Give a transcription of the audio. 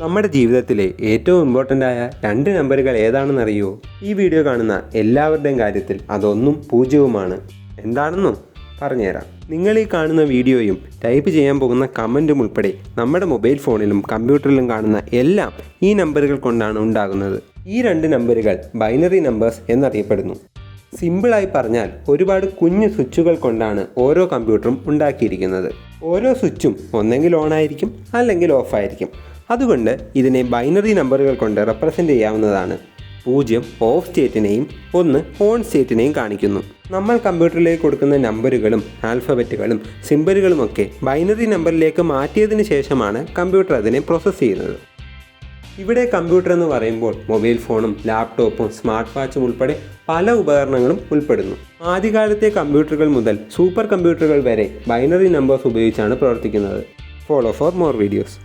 നമ്മുടെ ജീവിതത്തിലെ ഏറ്റവും ഇമ്പോർട്ടന്റ് ആയ രണ്ട് നമ്പറുകൾ ഏതാണെന്നറിയോ? ഈ വീഡിയോ കാണുന്ന എല്ലാവരുടെയും കാര്യത്തിൽ അതൊന്നും പൂജ്യവുമാണ്. എന്താണെന്നോ പറഞ്ഞുതരാം. നിങ്ങൾ ഈ കാണുന്ന വീഡിയോയും ടൈപ്പ് ചെയ്യാൻ പോകുന്ന കമന്റും ഉൾപ്പെടെ നമ്മുടെ മൊബൈൽ ഫോണിലും കമ്പ്യൂട്ടറിലും കാണുന്ന എല്ലാം ഈ നമ്പറുകൾ കൊണ്ടാണ് ഉണ്ടാകുന്നത്. ഈ രണ്ട് നമ്പറുകൾ ബൈനറി നമ്പേഴ്സ് എന്നറിയപ്പെടുന്നു. സിമ്പിളായി പറഞ്ഞാൽ ഒരുപാട് കുഞ്ഞു സ്വിച്ചുകൾ കൊണ്ടാണ് ഓരോ കമ്പ്യൂട്ടറും ഉണ്ടാക്കിയിരിക്കുന്നത്. ഓരോ സ്വിച്ചും ഒന്നെങ്കിൽ ഓൺ ആയിരിക്കും അല്ലെങ്കിൽ ഓഫ് ആയിരിക്കും. അതുകൊണ്ട് ഇതിനെ ബൈനറി നമ്പറുകൾ കൊണ്ട് റെപ്രസെന്റ് ചെയ്യാവുന്നതാണ്. പൂജ്യം ഓഫ് സ്റ്റേറ്റിനെയും ഒന്ന് ഓൺ സ്റ്റേറ്റിനെയും കാണിക്കുന്നു. നമ്മൾ കമ്പ്യൂട്ടറിലേക്ക് കൊടുക്കുന്ന നമ്പറുകളും ആൽഫബറ്റുകളും സിമ്പലുകളുമൊക്കെ ബൈനറി നമ്പറിലേക്ക് മാറ്റിയതിന് ശേഷമാണ് കമ്പ്യൂട്ടർ അതിനെ പ്രോസസ്സ് ചെയ്യുന്നത്. ഇവിടെ കമ്പ്യൂട്ടർ എന്ന് പറയുമ്പോൾ മൊബൈൽ ഫോണും ലാപ്ടോപ്പും സ്മാർട്ട് വാച്ചും ഉൾപ്പെടെ പല ഉപകരണങ്ങളും ഉൾപ്പെടുന്നു. ആദ്യകാലത്തെ കമ്പ്യൂട്ടറുകൾ മുതൽ സൂപ്പർ കമ്പ്യൂട്ടറുകൾ വരെ ബൈനറി നമ്പേഴ്സ് ഉപയോഗിച്ചാണ് പ്രവർത്തിക്കുന്നത്. Follow for more videos